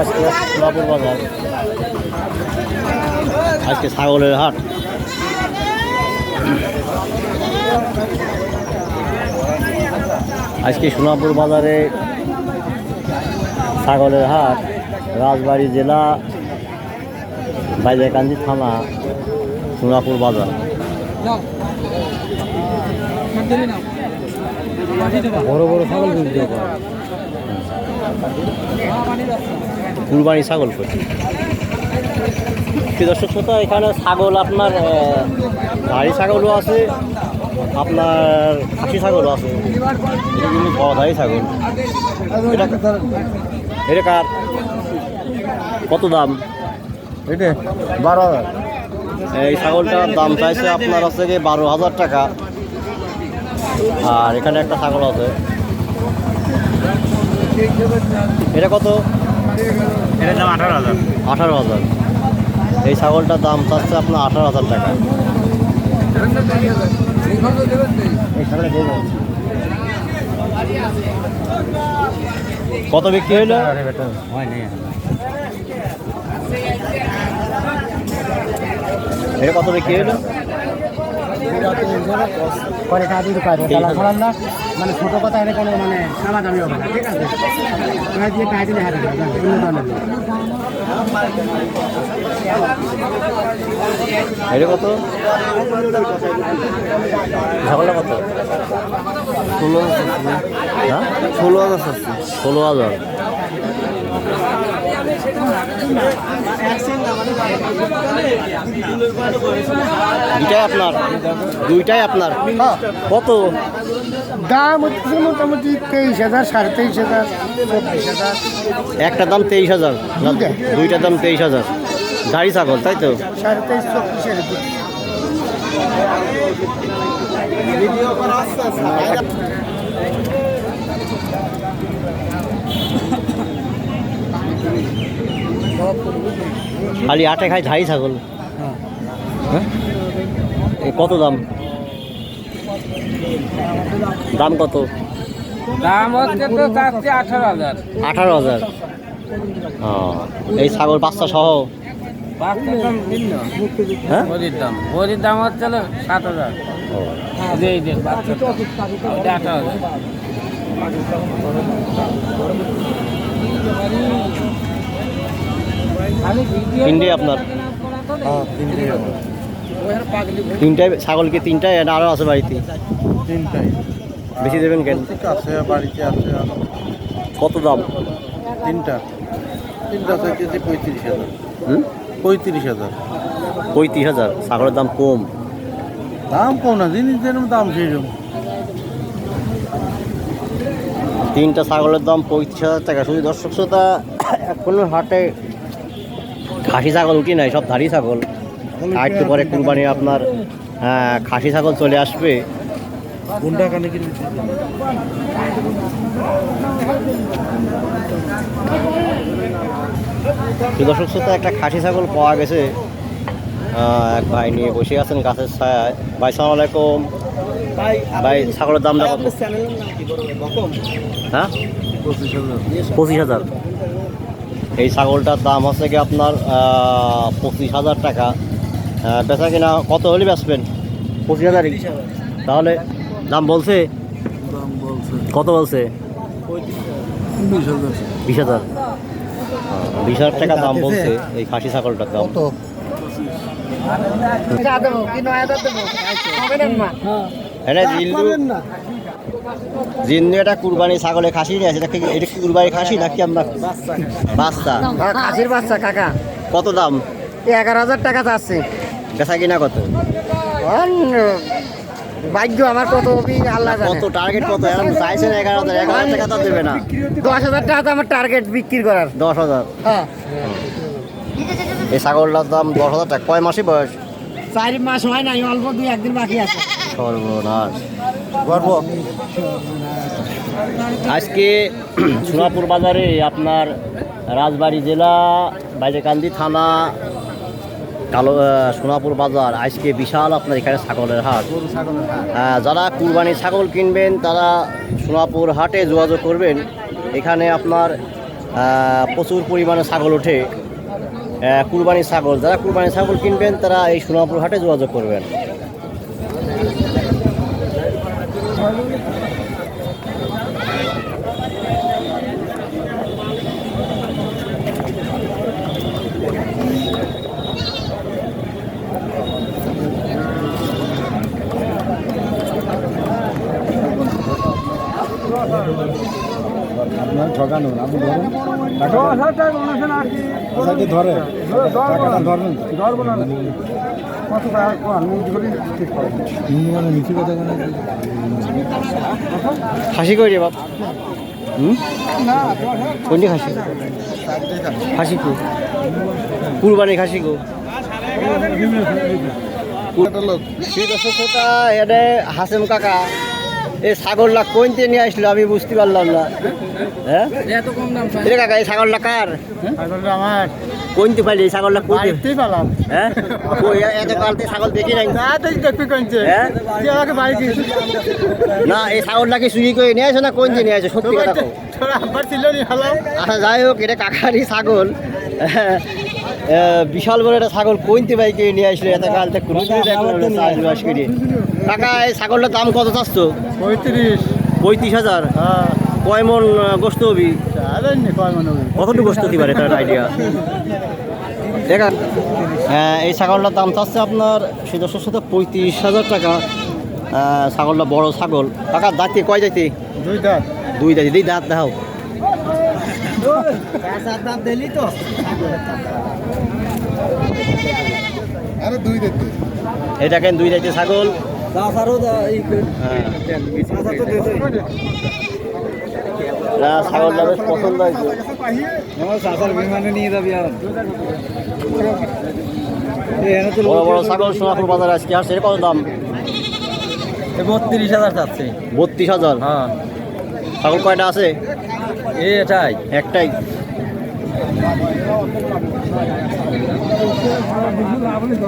আজকে সোনাপুর বাজার আজকে ছাগলের হাট। আজকে সোনাপুর বাজারে ছাগলের হাট, রাজবাড়ী জেলা, বাইজাকান্দি থানা, সোনাপুর বাজার। বড় বড় ছাগল কুরবানি ছাগল করছে দর্শক শ্রোতা এখানে ছাগল আপনার ধাড়ি ছাগলও আছে আপনার খাসি ছাগলও আছে। এটা কিন্তু ছাগল। এটা এটা কার? কত দাম? এটা বারো হাজার। এই ছাগলটার দাম চাইছে আপনার হচ্ছে গিয়ে বারো হাজার টাকা। আর এখানে একটা ছাগল আছে। এটা কত? এটার দাম আঠারো হাজার। আঠারো হাজার। এই ছাগলটার দাম চাচ্ছে আপনার আঠারো হাজার টাকা। কত বিক্রি হইল? এটা কত বিক্রি হইল? পরে কাজে ঢুকাবে ঠিক আছে। না মানে ছোট কথা এটা কোনো মানে নামা দামি হবে না ঠিক আছে। ওরা দিয়ে কাজ দিলে অন্য এটা কত ছাগলটা কত ষোলো হ্যাঁ? ষোলো হাজার ষোলো হাজার। দুইটাই আপনার? দুইটাই আপনার? কত? দাম হচ্ছে মোটামুটি তেইশ হাজার সাড়ে তেইশ হাজার চব্বিশ হাজার। একটা দাম তেইশ হাজার দুইটা? দাম তেইশ হাজার। গাড়ি ছাগল তাই তো? সাড়ে তেইশ চব্বিশ হাজার খালি আটে খাই ঝাড়ি ছাগল। হ্যাঁ? কত দাম? দাম কত? দাম হচ্ছে তো চাচ্ছি আঠারো হাজার। আঠারো হাজার। এই ছাগল বাচ্চা সহ? দাম তিনটে আপনার? তিনটায় ছাগল কি তিনটায় না আরও আছে বাড়িতে? তিনটাই। বেশি দেবেন কেন? আছে বাড়িতে আছে কত দাম? তিনটা। তিনটা চাইতেছি পঁয়ত্রিশ হাজার। হুম? পঁয়ত্রিশ হাজার। পঁয়ত্রিশ হাজার ছাগলের দাম কম। দাম কম না জিনিস যেরকম দাম সেরকম তিনটা ছাগলের দাম পঁয়ত্রিশ হাজার টাকা। শুধু দর্শক শ্রোতা এখনও হাটে খাসি ছাগল উঠি নাই সব ধাড়ি ছাগল। আর একটু পরে কুরবানি আপনার আহ, খাসি ছাগল চলে আসবে। দর্শক শ্রোতা একটা খাসি ছাগল পাওয়া গেছে। এক ভাই নিয়ে বসে আছেন গাছের ছায়ায়। ভাই সালাম আলাইকুম। ভাই ছাগলের দামটা কত হ্যাঁ? পঁচিশ হাজার। এই ছাগলটার দাম হচ্ছে কি আপনার পঁচিশ হাজার টাকা। বেচা কিনা কত হলে বেচবেন? পঁচিশ হাজারই তাহলে দাম বলছে? কত বলছে? বিশ হাজার। বিশ হাজার। টাকা দাম বলছে এই খাসি ছাগলটার দাম। হ্যাঁ। জিন্দু জিন্দু এটা কুরবানি ছাগলে খাসি নিয়ে আছে এটা কি এটা কি কুরবানি খাসি নাকি আপনার বাচ্চা। খাসির বাচ্চা কাকা। কত দাম? এগারো হাজার টাকা চাচ্ছে বেচা কিনা কত? ভাগ্য আমার কত আল্লাহ কত টার্গেট কত? এখন চাইছেন এগারো হাজার এগারো হাজার টাকা তো দেবে না। দশ হাজার টাকা তো আমার টার্গেট বিক্রি করার। দশ হাজার। হ্যাঁ। এই ছাগলটার দাম দশ হাজার টাকা। কয় মাসে বয়স? চার মাস হয় নাই, অল্প দুই একদিন বাকি আছে। আজকে সোনাপুর বাজারে আপনার রাজবাড়ী জেলা, বাইরেকান্দি থানা, কালো সোনাপুর বাজার। আজকে বিশাল আপনার এখানে ছাগলের হাট। যারা কুরবানি ছাগল কিনবেন, তারা সোনাপুর হাটে যোগাযোগ করবেন। এখানে আপনার প্রচুর পরিমাণে ছাগল ওঠে। কুরবানি ছাগল। যারা কুরবানি ছাগল কিনবেন তারা এই সোনাপুর হাটে যোগাযোগ করবেন। না ধরে? টাকাটা ধরবেন মিছি কথা খাসি কই রে বাপ? কোনটি খাসি খাসি কো। কুরবানি খাসি কো। ঠিক আছে সেটা এনে হাসেম কাকা। এই ছাগলটা কোনতে নিয়ে আসলো আমি বুঝতে পারলাম না। হ্যাঁ? এত কম এটা কাকা এই ছাগলটা কার? আমার। কোনতে পাইলি এই ছাগলটা কোনতে পেলাম। হ্যাঁ? কই এত কালতে ছাগল দেখি নাই। দেখবি হ্যাঁ? আমাকে বাড়ি দিয়েছিস না এই ছাগলটা কি চুরি করে নিয়ে আসো না কোনতে নিয়ে আসো? সত্যি কথা কও। আচ্ছা যাই হোক এটা কাকারই ছাগল। বিশাল বড় একটা ছাগল কোনতে বাইকে নিয়ে আসলো? এত কাল থেকে কোনো চাষবাস করে। কাকা এই ছাগলটার দাম কত চাচ্ছ? পঁয়ত্রিশ। পঁয়ত্রিশ হাজার? হ্যাঁ। কয় মন গোস্ত হবি? কতটুকু গোস্ত হতে পারে? তার আইডিয়া দেখা। হ্যাঁ, এই ছাগলটার দাম চাচ্ছে আপনার সদস্যের সাথে পঁয়ত্রিশ হাজার টাকা। ছাগলটা বড় ছাগল। কাকা দাঁতে কয় দুই দাঁত। দুই দাঁতে দুই দাঁত দুই দাঁত। এটা কেন দুই দাঁতে ছাগল। না ছাগলটা বেশ পছন্দ হয়েছে চাষার বিমানে নিয়ে যাবি বড় বড় ছাগল সোনাপুর বাজারে আজকে আসছে কত দাম বত্রিশ হাজার। চাচ্ছে বত্রিশ হাজার হ্যাঁ। ছাগল কয়টা আছে? এটাই। একটাই।